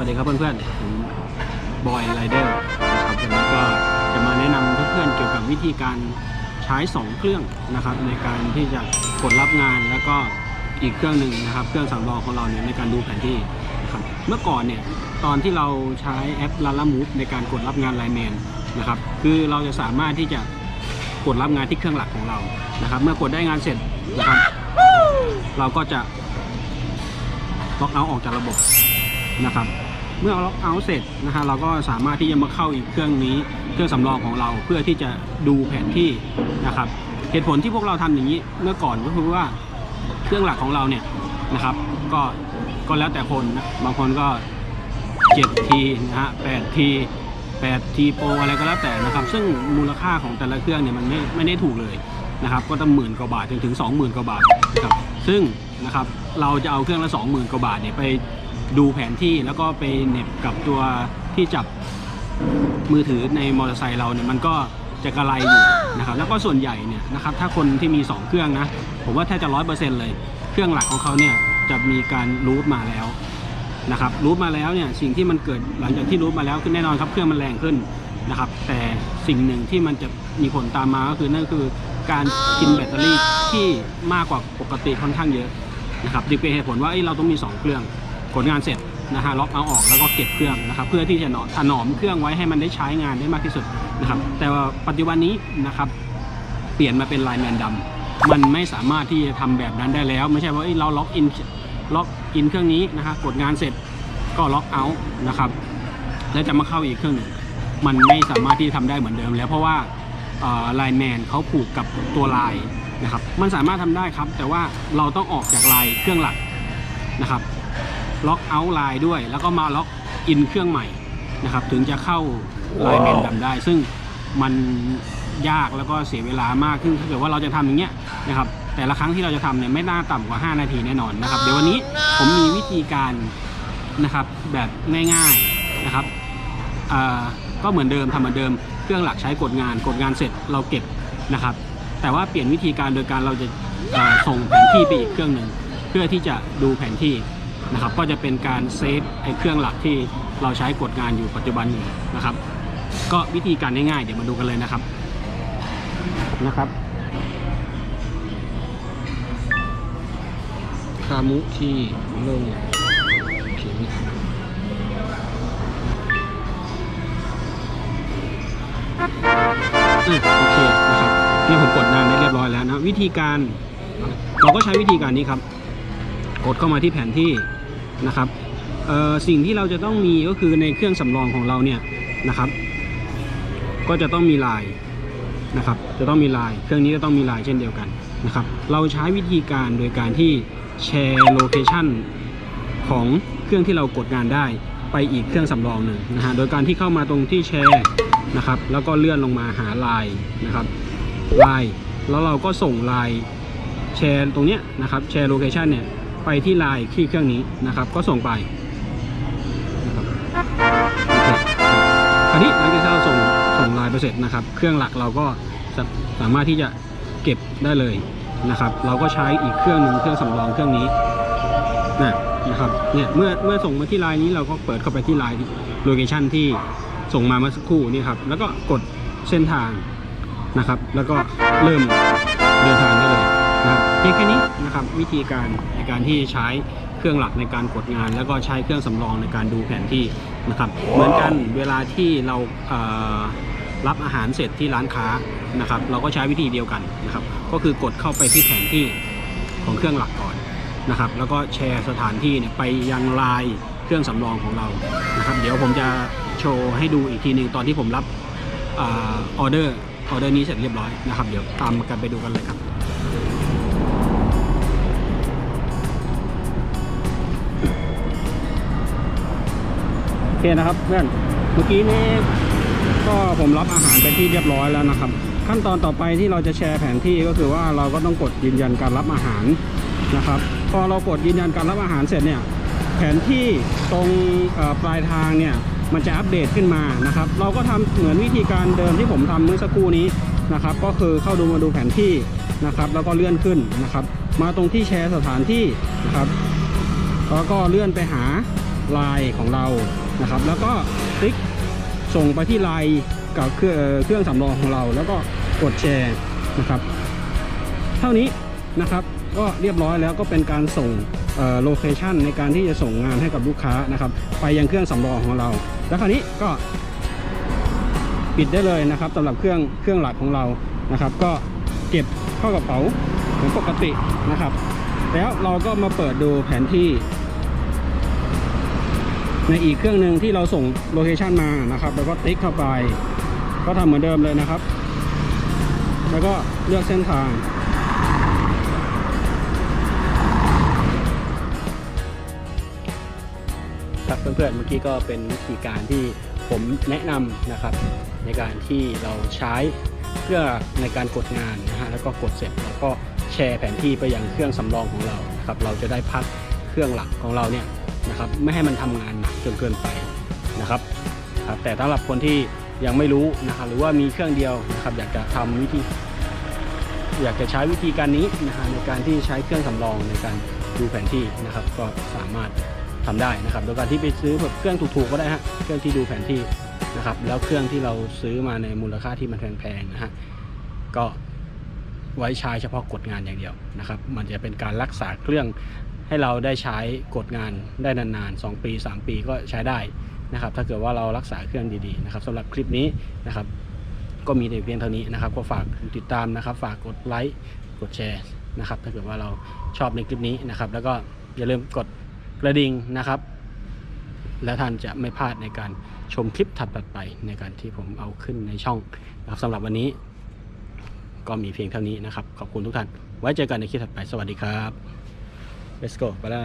วัสดีครับเพื่อนๆผมบอยไรเดอร์นะครับวันนี้ก็จะมาแนะนำเพื่อนๆเกี่ยวกับวิธีการใช้ 2 เครื่องนะครับ ในการที่จะกดรับงานแล้วก็อีกเครื่องหนึ่งนะครับ เครื่องสำรองของเราเนี่ยในการดูแผนที่นะครับเมื่อก่อนเนี่ยตอนที่เราใช้แอปลาลามูฟในการกดรับงานไลน์แมนนะครับคือเราจะสามารถที่จะกดรับงานที่เครื่องหลักของเรานะครับ เมื่อกดได้งานเสร็จนะครับ เราก็จะล็อกเอาท์ออกจากระบบนะครับ เมื่อล็อกเอาเสร็จนะฮะเราก็สามารถที่จะมาเข้าอีกเครื่องนี้ เครื่องสำรองของเราเพื่อที่จะดูแผนที่นะครับเหตุผลที่พวกเราทำอย่างนี้เมื่อก่อนก็คือว่าเครื่องหลักของเราเนี่ยนะครับ ก็ก็แล้วแต่คนนะบางคนก็7ทีนะฮะ8ที8ทีโปรอะไรก็แล้วแต่นะครับ ซึ่งมูลค่าของแต่ละเครื่องเนี่ยมันไม่ไม่ได้ถูกเลยนะครับ ก็ตั้งหมื่นกว่าบาทถึงถึง 20,000กว่าบาทนะครับซึ่งนะครับเราจะเอาเครื่องละ 20,000กว่าบาทเนี่ยไป ดูแผนที่แล้วก็ไปเน็บกับตัวที่จับมือถือในมอเตอร์ไซค์เราเนี่ยมันก็จะกระไรอยู่นะครับแล้วก็ส่วนใหญ่เนี่ยนะครับถ้าคนที่มี 2 เครื่องนะ ผมว่าแทบจะร้อยเปอร์เซ็นต์เลย เครื่องหลักของเขาเนี่ยจะมีการรูทมาแล้วนะครับรูทมาแล้วเนี่ยสิ่งที่มันเกิดหลังจากที่รูทมาแล้วคือแน่นอนครับเครื่องมันแรงขึ้นนะครับแต่สิ่งหนึ่งที่มันจะมีผลตามมาก็คือนั่นคือการกินแบตเตอรี่ที่มากกว่าปกติค่อนข้างเยอะนะครับดิเป็นเหตุผลว่าเอ้ยเราต้องมี 2 เครื่อง ผลงานเสร็จนะฮะล็อกเอาออกแล้วก็เก็บเครื่องนะครับเพื่อที่จะหนอถนอมเครื่องไว้ให้มันได้ใช้งานได้มากที่สุดนะครับแต่ว่าปัจจุบันนี้นะครับเปลี่ยนมาเป็นไลน์แมนดำมันไม่สามารถที่จะทำแบบนั้นได้แล้ว ไม่ใช่ว่าเราล็อกอินล็อกอินเครื่องนี้นะครับกดงานเสร็จก็ล็อกเอานะครับแล้วจะมาเข้าอีกเครื่องหนึ่งมันไม่สามารถที่จะทำได้เหมือนเดิม แล้วเพราะว่าไลน์แมนเขาผูกกับตัวไลน์นะครับมันสามารถทำได้ครับ แต่ว่าเราต้องออกจากไลน์เครื่องหลักนะครับ ล็อกเอาท์ไลน์ด้วย แล้วก็มาล็อกอินเครื่องใหม่นะครับ ถึงจะเข้าไลน์แมนดำได้ ซึ่งมันยากแล้วก็เสียเวลามากขึ้นถ้าเกิดว่าเราจะทำอย่างเงี้ยนะครับ แต่ละครั้งที่เราจะทำเนี่ยไม่น่าต่ำกว่า 5 นาทีแน่นอนนะครับ เดี๋ยววันนี้ผมมีวิธีการนะครับแบบง่ายๆนะครับอ่าก็เหมือนเดิมทำเหมือนเดิม เครื่องหลักใช้กดงาน กดงานเสร็จเราเก็บนะครับ แต่ว่าเปลี่ยนวิธีการโดยการเราจะเอ่อส่งแผนที่ไปอีกเครื่องหนึ่งเพื่อที่จะดูแผนที่ นะครับก็จะเป็นการเซฟไอ้เครื่องหลักที่เราใช้กดงานอยู่ปัจจุบันอยู่นะครับ ก็วิธีการง่ายๆเดี๋ยวมาดูกันเลยนะครับนะครับคามุที่โลงเขียนไม่ทันอืมโอเคนะครับนี่ผมกดนานได้เรียบร้อยแล้วนะ วิธีการเราก็ใช้วิธีการนี้ครับ กดเข้ามาที่แผนที่ นะครับสิ่งที่เราจะต้องมีก็คือในเครื่องสำรองของเราเนี่ยนะครับ ก็จะต้องมีลายนะครับ จะต้องมีลาย เครื่องนี้จะต้องมีลายเช่นเดียวกันนะครับ เราใช้วิธีการโดยการที่แชร์โลเคชันของเครื่องที่เรากดงานได้ไปอีกเครื่องสำรองหนึ่งนะฮะ โดยการที่เข้ามาตรงที่แชร์นะครับ แล้วก็เลื่อนลงมาหาลายนะครับลายแล้วเราก็ส่งลายแชร์ตรงเนี้ยนะครับ แชร์โลเคชันเนี่ย ไปที่ไลายที่เครื่องนี้นะครับ ก็ส่งไปนะครับโอเคคราวนี้หลังจากที่เราส่งส่งไลน์ไปเสร็จนะครับ เครื่องหลักเราก็สาสามารถที่จะเก็บได้เลยนะครับ เราก็ใช้อีกเครื่องหนึ่งเครื่องสำรองเครื่องนี้นะนะครับเนี่ยเมื่อเมื่อส่งมาที่ไลน์นี้เราก็เปิดเข้าไปที่ไลน์โลเคชันที่ส่งมาเมื่อสักครู่นี่ครับแล้วก็กดเส้นทางนะครับ แล้วก็เริ่มเดินทางได้เลยนะครับเพียงแค่นี้ นะครับวิธีการในการที่ใช้เครื่องหลักในการกดงาน แล้วก็ใช้เครื่องสำรองในการดูแผนที่นะครับ เหมือนกันเวลาที่เรารับอาหารเสร็จที่ร้านค้านะครับ เราก็ใช้วิธีเดียวกันนะครับ ก็คือกดเข้าไปที่แผนที่ของเครื่องหลักก่อนนะครับ แล้วก็แชร์สถานที่เนี่ยไปยังไลน์เครื่องสำรองของเรานะครับ เดี๋ยวผมจะโชว์ให้ดูอีกทีหนึ่งตอนที่ผมรับออเดอร์ออเดอร์นี้เสร็จเรียบร้อยนะครับ เดี๋ยวตามกันไปดูกันเลยครับ เคนะครับเพื่อนเมื่อกี้นี้ก็ผมรับอาหารไปที่เรียบร้อยแล้วนะครับ ขั้นตอนต่อไปที่เราจะแชร์แผนที่ก็คือว่าเราก็ต้องกดยืนยันการรับอาหารนะครับ พอเรากดยืนยันการรับอาหารเสร็จเนี่ยแผนที่ตรงปลายทางเนี่ยมันจะอัปเดตขึ้นมานะครับ เราก็ทำเหมือนวิธีการเดิมที่ผมทำเมื่อสักครู่นี้นะครับ ก็คือเข้าดูมาดูแผนที่นะครับ แล้วก็เลื่อนขึ้นนะครับ มาตรงที่แชร์สถานที่นะครับแล้วก็เลื่อนไปหาไลน์ของเรา นะครับ แล้วก็คลิกส่งไปที่ไลน์กับเครื่องเครื่องสำรองของเรา แล้วก็กดแชร์นะครับ เท่านี้นะครับก็เรียบร้อยแล้วก็เป็นการส่งโลเคชันในการที่จะส่งงานให้กับลูกค้านะครับ ไปยังเครื่องสำรองของเรา แล้วคราวนี้ก็ปิดได้เลยนะครับสำหรับเครื่องเครื่องหลักของเรานะครับ ก็เก็บเข้ากระเป๋าเหมือนปกตินะครับ แล้วเราก็มาเปิดดูแผนที่ ในอีกเครื่องหนึ่งที่เราส่งโลเคชันมานะครับแล้วก็ติ๊กเข้าไป ก็ทำเหมือนเดิมเลยนะครับ แล้วก็เลือกเส้นทางครับเพื่อนๆเมื่อกี้ก็เป็นวิธีการที่ผมแนะนำนะครับ ในการที่เราใช้เพื่อในการกดงานนะฮะแล้วก็กดเสร็จแล้วก็แชร์แผนที่ไปยังเครื่องสำรองของเรานะครับเราจะได้พักเครื่องหลักของเราเนี่ย นะครับไม่ให้มันทำงานหนักจนเกินไปนะครับครับแต่สำหรับคนที่ยังไม่รู้นะครับหรือว่ามีเครื่องเดียวนะครับอยากจะทำวิธี อยากจะใช้วิธีการนี้นะฮะในการที่ใช้เครื่องสำรองในการดูแผนที่นะครับ ก็สามารถทำได้นะครับ โดยการที่ไปซื้อแบบเครื่องถูกๆก็ได้ฮะเครื่องที่ดูแผนที่นะครับ แล้วเครื่องที่เราซื้อมาในมูลค่าที่มันแพงๆนะฮะก็ไว้ใช้เฉพาะกดงานอย่างเดียวนะครับ มันจะเป็นการรักษาเครื่อง ให้เราได้ใช้กดงานได้นานๆ 2 ปี 3 ปีก็ใช้ได้นะครับ ถ้าเกิดว่าเรารักษาเครื่องดีๆนะครับสำหรับคลิปนี้นะครับ ก็มีแต่เพียงเท่านี้นะครับ ก็ฝากติดตามนะครับ ฝากกดไลค์กดแชร์นะครับ ถ้าเกิดว่าเราชอบในคลิปนี้นะครับ แล้วก็อย่าลืมกดกระดิ่งนะครับ และท่านจะไม่พลาดในการชมคลิปถัดไปในการที่ผมเอาขึ้นในช่องนะครับสำหรับวันนี้ ก็มีเพียงเท่านี้นะครับ ขอบคุณทุกท่าน ไว้เจอกันในคลิปถัดไป สวัสดีครับ let's go ไปแล้ว